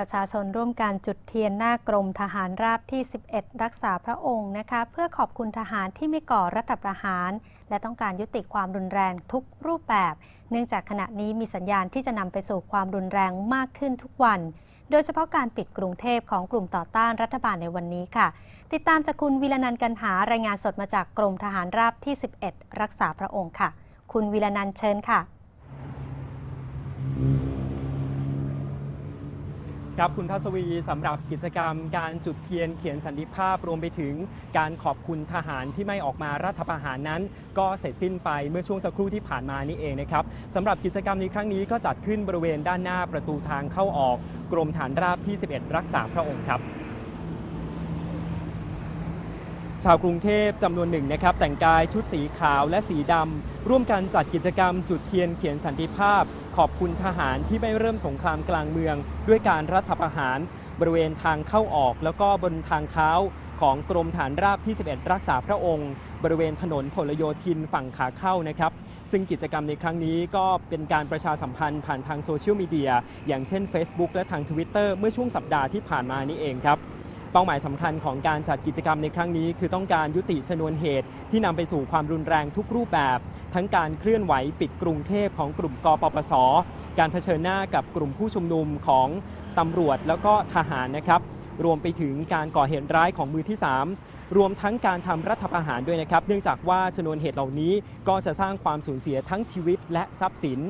ประชาชนร่วมการจุดเทียนหน้ากรมทหารราบที่ 11 รักษาพระองค์นะคะ เพื่อขอบคุณทหารที่ไม่ก่อรัฐประหาร และต้องการยุติความรุนแรงทุกรูปแบบ เนื่องจากขณะนี้มีสัญญาณที่จะนำไปสู่ความรุนแรงมากขึ้นทุกวัน โดยเฉพาะการปิดกรุงเทพของกลุ่มต่อต้านรัฐบาลในวันนี้ค่ะ ติดตามจากคุณวิรนันกันหารายงานสดมาจากกรมทหารราบที่ 11 รักษาพระองค์ค่ะ คุณวิรนันเชิญค่ะ ครับคุณพัสวีสำหรับกิจกรรมการจุดเทียนเขียนสันติภาพรวมไปถึงการขอบคุณทหารที่ไม่ออกมารัฐประหารนั้น ก็เสร็จสิ้นไปเมื่อช่วงสักครู่ที่ผ่านมานี่เองนะครับสำหรับกิจกรรมในครั้งนี้ก็จัดขึ้นบริเวณด้านหน้าประตูทางเข้าออก กรมฐานราบที่ 11 รักษาพระองค์ครับ ชาวกรุงเทพจำนวนหนึ่งนะครับแต่งกายชุดสีขาวและสีดำร่วมกันจัดกิจกรรมจุดเทียนเขียนสันติภาพ ขอบคุณทหารที่ไม่เริ่มสงครามกลางเมือง ด้วยการรัฐประหาร บริเวณทางเข้าออกแล้วก็บนทางเท้าของกรมฐานราบที่ 11 รักษาพระองค์ บริเวณถนนพลโยธินฝั่งขาเข้านะครับ ซึ่งกิจกรรมในครั้งนี้ก็เป็นการประชาสัมพันธ์ผ่านทางโซเชียลมีเดียอย่างเช่น Facebook และทาง Twitter เมื่อช่วงสัปดาห์ที่ผ่านมานี้เองครับ เป้าหมายสำคัญของการจัดกิจกรรมในครั้งนี้ คือต้องการยุติชนวนเหตุ ที่นำไปสู่ความรุนแรงทุกรูปแบบ ทั้งการเคลื่อนไหวปิดกรุงเทพของกลุ่มกปปส การเผชิญหน้ากับกลุ่มผู้ชุมนุมของตำรวจแล้วก็ทหารนะครับรวมไปถึงการก่อเหตุร้ายของมือที่ 3 รวมทั้งการทำรัฐประหารด้วยนะครับ เนื่องจากว่าชนวนเหตุเหล่านี้ก็จะสร้างความสูญเสียทั้งชีวิตและทรัพย์สิน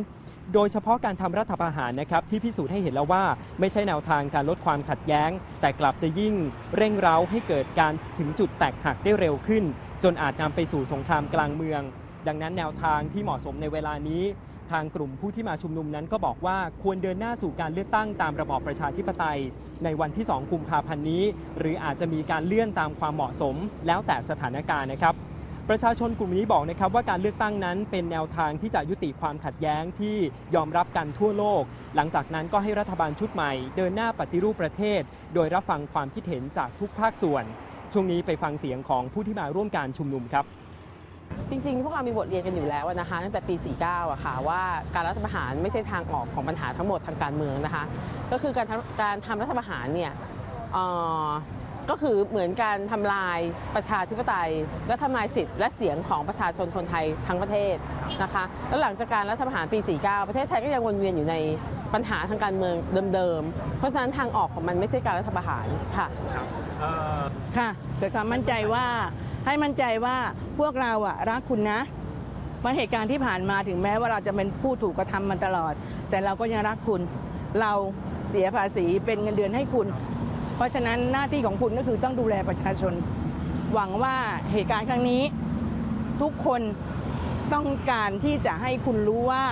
โดยเฉพาะการทำรัฐประหารนะครับที่พิสูจน์ให้เห็นแล้วว่า ไม่ใช่แนวทางการลดความขัดแย้ง แต่กลับจะยิ่งเร่งเร้าให้เกิดการถึงจุดแตกหักได้เร็วขึ้น จนอาจนำไปสู่สงครามกลางเมือง ดังนั้นแนวทางที่เหมาะสมในเวลานี้ ทางกลุ่มผู้ที่มาชุมนุมนั้นก็บอกว่าควรเดินหน้าสู่การเลือกตั้งตามระบอบประชาธิปไตย ในวันที่ 2 กุมภาพันธ์นี้ หรืออาจจะมีการเลื่อนตามความเหมาะสม แล้วแต่สถานการณ์นะครับ ประชาชนกลุ่มนี้บอกนะครับว่าการเลือกตั้งนั้นเป็นแนวทางที่จะยุติความขัดแย้งที่ยอมรับกันทั่วโลก หลังจากนั้นก็ให้รัฐบาลชุดใหม่ เดินหน้าปฏิรูปประเทศ โดยรับฟังความคิดเห็นจากทุกภาคส่วน ช่วงนี้ไปฟังเสียงของผู้ที่มาร่วมการชุมนุมครับจริงๆ พวกเรามีบทเรียนกันอยู่แล้วนะคะตั้งแต่ปี 49อะค่ะว่าการรัฐประหารไม่ใช่ทางออกของปัญหาทั้งหมดทางการเมืองนะคะ ก็คือการทำการทำรัฐประหารเนี่ยเอ่ ก็คือเหมือนการทำลายประชาธิปไตย และทำลายสิทธิ์และเสียงของประชาชนคนไทยทั้งประเทศนะคะแล้วหลังจากการรัฐประหารปี 49 ประเทศไทยก็ยังวนเวียนอยู่ในปัญหาทางการเมืองเดิมๆ เพราะฉะนั้นทางออกของมันไม่ใช่การรัฐประหารค่ะค่ะเกิดความมั่นใจว่าให้มั่นใจว่าพวกเราอะรักคุณนะว่าเหตุการณ์ที่ผ่านมาถึงแม้ว่าเราจะเป็นผู้ถูกกระทำมันตลอด แต่เราก็ยังรักคุณ เราเสียภาษีเป็นเงินเดือนให้คุณ เพราะฉะนั้นหน้าที่ของคุณก็คือต้องดูแลประชาชน หวังว่าเหตุการณ์ครั้งนี้ทุกคนต้องการที่จะให้คุณรู้ว่า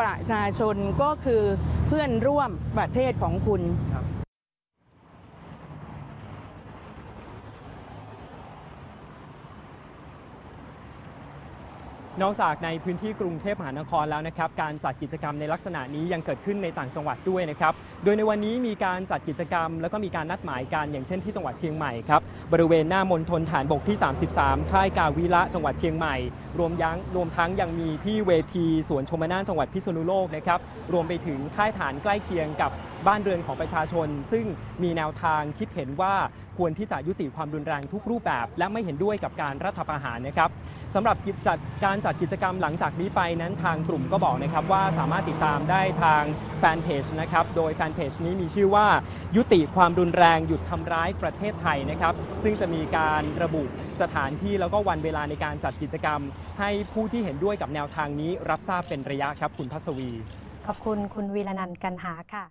ประชาชนก็คือเพื่อนร่วมประเทศของคุณ นอกจากในพื้นที่กรุงเทพมหานครแล้วนะครับ การจัดกิจกรรมในลักษณะนี้ยังเกิดขึ้นในต่างจังหวัดด้วยนะครับ โดยในวันนี้มีการจัดกิจกรรม แล้วก็มีการนัดหมายกันอย่างเช่นที่จังหวัดเชียงใหม่ครับบริเวณหน้ามณฑลฐานบกที่ 33 ค่ายกาวิระจังหวัดเชียงใหม่ รวมยังรวมทั้งยังมีที่เวทีสวนชมนานจังหวัดพิษณุโลกนะครับรวมไปถึงค่ายฐานใกล้เคียงกับ บ้านเรือนของประชาชน ซึ่งมีแนวทางคิดเห็นว่าควรที่จะยุติความรุนแรงทุกรูปแบบ และไม่เห็นด้วยกับการรัฐประหารนะครับสำหรับกิจจัดการจัดกิจกรรมหลังจากนี้ไปนั้นทางกลุ่มก็บอกนะครับว่าสามารถติดตามได้ทางแฟนเพจนะครับโดยแฟนเพจนี้มีชื่อว่ายุติความรุนแรงหยุดทำร้ายประเทศไทยนะครับซึ่งจะมีการระบุสถานที่แล้วก็วันเวลาในการจัดกิจกรรม ให้ผู้ที่เห็นด้วยกับแนวทางนี้รับทราบเป็นระยะครับคุณพัสวี ขอบคุณคุณวีรนันท์กันหาค่ะ